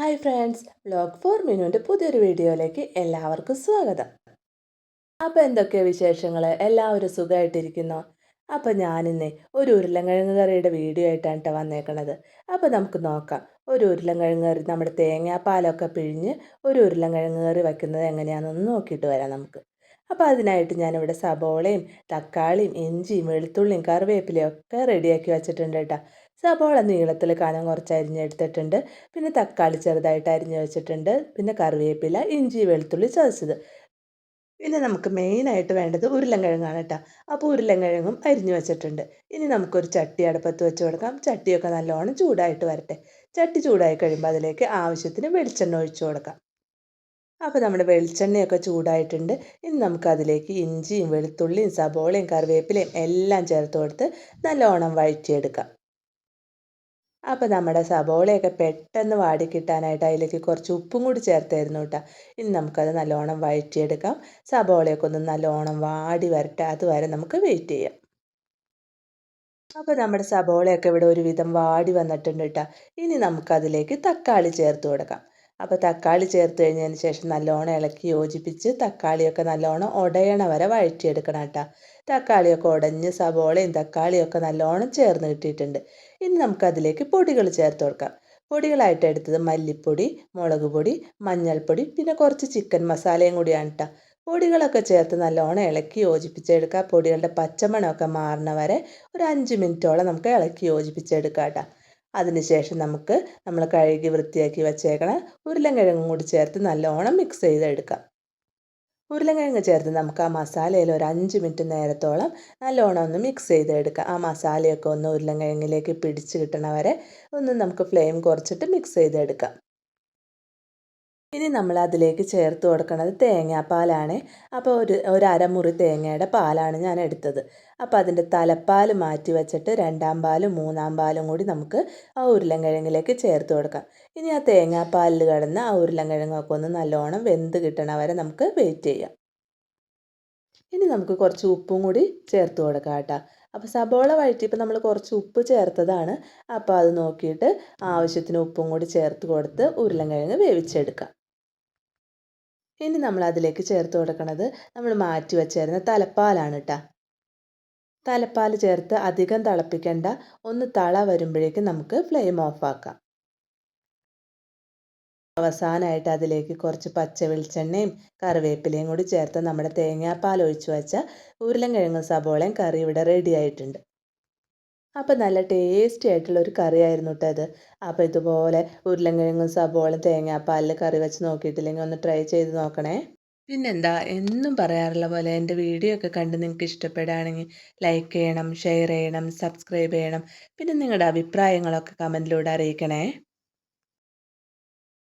Hi friends vlog for മിനുവിന്റെ പുതിയൊരു വീഡിയോയിലേക്ക് എല്ലാവർക്കും സ്വാഗതം. അപ്പോൾ എന്തൊക്കെയാണ് വിശേഷങ്ങൾ എല്ലാവരും സുഖമായിട്ടിരിക്കുന്നു അപ്പോൾ ഞാനിന്ന് ഒരു ഉരുളൻകിഴങ്ങ് കറിയുടെ വീഡിയോ ആയിട്ടാണ് കേട്ടോ വന്നേക്കണത്. അപ്പോൾ നമുക്ക് നോക്കാം. ഒരു ഉരുളൻകിഴങ്ങ് കറി നമ്മുടെ തേങ്ങാപ്പാലൊക്കെ പിഴിഞ്ഞ് ഒരു ഉരുളൻകിഴങ്ങ് കറി വയ്ക്കുന്നത് എങ്ങനെയാണെന്നൊന്ന് നോക്കിയിട്ട് വരാം നമുക്ക്. അപ്പോൾ അതിനായിട്ട് ഞാനിവിടെ സബോളയും തക്കാളിയും ഇഞ്ചിയും വെളുത്തുള്ളിയും കറിവേപ്പിലയും ഒക്കെ റെഡിയാക്കി വെച്ചിട്ടുണ്ട് കേട്ടോ. സബോള നീളത്തിൽ കനം കുറച്ച് അരിഞ്ഞെടുത്തിട്ടുണ്ട്. പിന്നെ തക്കാളി ചെറുതായിട്ട് അരിഞ്ഞ് വെച്ചിട്ടുണ്ട്. പിന്നെ കറിവേപ്പില ഇഞ്ചി വെളുത്തുള്ളി ചതച്ചത്. പിന്നെ നമുക്ക് മെയിനായിട്ട് വേണ്ടത് ഉരുളൻകിഴങ്ങാണ് കേട്ടോ. അപ്പോൾ ഉരുളൻകിഴങ്ങും അരിഞ്ഞു വെച്ചിട്ടുണ്ട്. ഇനി നമുക്കൊരു ചട്ടി അടുപ്പത്ത് വെച്ച് കൊടുക്കാം. ചട്ടിയൊക്കെ നല്ലോണം ചൂടായിട്ട് വരട്ടെ. ചട്ടി ചൂടായി കഴിയുമ്പോൾ അതിലേക്ക് ആവശ്യത്തിന് വെളിച്ചെണ്ണ ഒഴിച്ചു കൊടുക്കാം. അപ്പോൾ നമ്മുടെ വെളിച്ചെണ്ണയൊക്കെ ചൂടായിട്ടുണ്ട്. ഇനി നമുക്കതിലേക്ക് ഇഞ്ചിയും വെളുത്തുള്ളിയും സബോളയും കറിവേപ്പിലയും എല്ലാം ചേർത്ത് കൊടുത്ത് നല്ലോണം വഴറ്റിയെടുക്കാം. അപ്പോൾ നമ്മുടെ സബോളയൊക്കെ പെട്ടെന്ന് വാടിക്കിട്ടാനായിട്ട് അതിലേക്ക് കുറച്ച് ഉപ്പും കൂടി ചേർത്തായിരുന്നു കേട്ടോ. ഇനി നമുക്കത് നല്ലോണം വഴറ്റിയെടുക്കാം. സബോളയൊക്കെ ഒന്ന് നല്ലോണം വാടി വരട്ടെ അതുവരെ നമുക്ക് വെയിറ്റ് ചെയ്യാം. അപ്പോൾ നമ്മുടെ സബോളയൊക്കെ ഇവിടെ ഒരുവിധം വാടി വന്നിട്ടുണ്ട് കേട്ടോ. ഇനി നമുക്കതിലേക്ക് തക്കാളി ചേർത്ത് കൊടുക്കാം. അപ്പോൾ തക്കാളി ചേർത്ത് കഴിഞ്ഞതിന് ശേഷം നല്ലോണം ഇളക്കി യോജിപ്പിച്ച് തക്കാളിയൊക്കെ നല്ലോണം ഉടയണ വരെ വഴറ്റിയെടുക്കണം കേട്ടോ. തക്കാളിയൊക്കെ ഉടഞ്ഞ് സവോളയും തക്കാളിയൊക്കെ നല്ലോണം ചേർന്ന് കിട്ടിയിട്ടുണ്ട്. ഇനി നമുക്കതിലേക്ക് പൊടികൾ ചേർത്ത് കൊടുക്കാം. പൊടികളായിട്ട് എടുത്തത് മല്ലിപ്പൊടി മുളക് പൊടി മഞ്ഞൾപ്പൊടി പിന്നെ കുറച്ച് ചിക്കൻ മസാലയും കൂടിയാണ് കേട്ടോ. പൊടികളൊക്കെ ചേർത്ത് നല്ലോണം ഇളക്കി യോജിപ്പിച്ചെടുക്കുക പൊടികളുടെ പച്ചമണമൊക്കെ മാറണ വരെ ഒരു അഞ്ച് മിനിറ്റോളം നമുക്ക് ഇളക്കി യോജിപ്പിച്ചെടുക്കാം കേട്ടോ. അതിനുശേഷം നമുക്ക് നമ്മൾ കഴുകി വൃത്തിയാക്കി വച്ചേക്കണ ഉരുളൻകിഴങ്ങും കൂടി ചേർത്ത് നല്ലോണം മിക്സ് ചെയ്തെടുക്കാം. ഉരുളൻകിഴങ്ങ് ചേർത്ത് നമുക്ക് ആ മസാലയിൽ ഒരു അഞ്ച് മിനിറ്റ് നേരത്തോളം നല്ലോണം ഒന്ന് മിക്സ് ചെയ്തെടുക്കാം. ആ മസാലയൊക്കെ ഒന്ന് ഉരുളൻകിഴങ്ങിലേക്ക് പിടിച്ച് കിട്ടണ വരെ ഒന്ന് നമുക്ക് ഫ്ലെയിം കുറച്ചിട്ട് മിക്സ് ചെയ്തെടുക്കാം. ഇനി നമ്മൾ അതിലേക്ക് ചേർത്ത് കൊടുക്കുന്നത് തേങ്ങാപ്പാലാണ്. അപ്പോൾ ഒരു ഒരു അരമുറി തേങ്ങയുടെ പാലാണ് ഞാൻ എടുത്തത് അപ്പോൾ അതിന്റെ തലപ്പാൽ മാറ്റി വെച്ചിട്ട് രണ്ടാം പാലും മൂന്നാം പാലും കൂടി നമുക്ക് ആ ഉരുളൻകിഴങ്ങിലേക്ക് ചേർത്ത് കൊടുക്കാം. ഇനി ആ തേങ്ങാപ്പാലിൽ കിടന്ന് ആ ഉരുളൻകിഴങ്ങൊക്കെ ഒന്ന് നല്ലോണം വെന്ത് കിട്ടണ വരെ നമുക്ക് വെയിറ്റ് ചെയ്യാം. ഇനി നമുക്ക് കുറച്ച് ഉപ്പും കൂടി ചേർത്ത് കൊടുക്കാം കേട്ടോ. അപ്പോൾ സബോള വഴറ്റിയപ്പോൾ നമ്മൾ കുറച്ച് ഉപ്പ് ചേർത്തതാണ്. അപ്പോൾ അത് നോക്കിയിട്ട് ആവശ്യത്തിന് ഉപ്പും കൂടി ചേർത്ത് കൊടുത്ത് ഉരുളൻകിഴങ്ങ് വേവിച്ചെടുക്കാം. ഇനി നമ്മൾ അതിലേക്ക് ചേർത്ത് കൊടുക്കുന്നത് നമ്മൾ മാറ്റി വെച്ചിരുന്ന തലപ്പാലാണ് കേട്ടോ തലപ്പാൽ ചേർത്ത് അധികം തിളപ്പിക്കേണ്ട. ഒന്ന് തള വരുമ്പോഴേക്കും നമുക്ക് ഫ്ലെയിം ഓഫ് ആക്കാം. അവസാനമായിട്ട് അതിലേക്ക് കുറച്ച് പച്ച വെളിച്ചെണ്ണയും കറിവേപ്പിലയും കൂടി ചേർത്ത് നമ്മുടെ തേങ്ങാപ്പാൽ ഒഴിച്ച് വെച്ച ഉരുളൻ കിഴങ്ങ് സബോളയും കറി ഇവിടെ റെഡി ആയിട്ടുണ്ട്. അപ്പോൾ നല്ല ടേസ്റ്റി ആയിട്ടുള്ള ഒരു കറിയായിരുന്നു കേട്ടോ അത്. അപ്പോൾ ഇതുപോലെ ഉരുളൻകിഴങ്ങും സബോളും തേങ്ങാപ്പാലിൽ കറി വെച്ച് നോക്കിയിട്ടില്ലെങ്കിൽ ഒന്ന് ട്രൈ ചെയ്ത് നോക്കണേ. പിന്നെന്താ എന്നും പറയാറുള്ള പോലെ എന്റെ വീഡിയോ ഒക്കെ കണ്ട് നിങ്ങൾക്ക് ഇഷ്ടപ്പെടുകയാണെങ്കിൽ ലൈക്ക് ചെയ്യണം ഷെയർ ചെയ്യണം സബ്സ്ക്രൈബ് ചെയ്യണം. പിന്നെ നിങ്ങളുടെ അഭിപ്രായങ്ങളൊക്കെ കമന്റിലൂടെ അറിയിക്കണേ.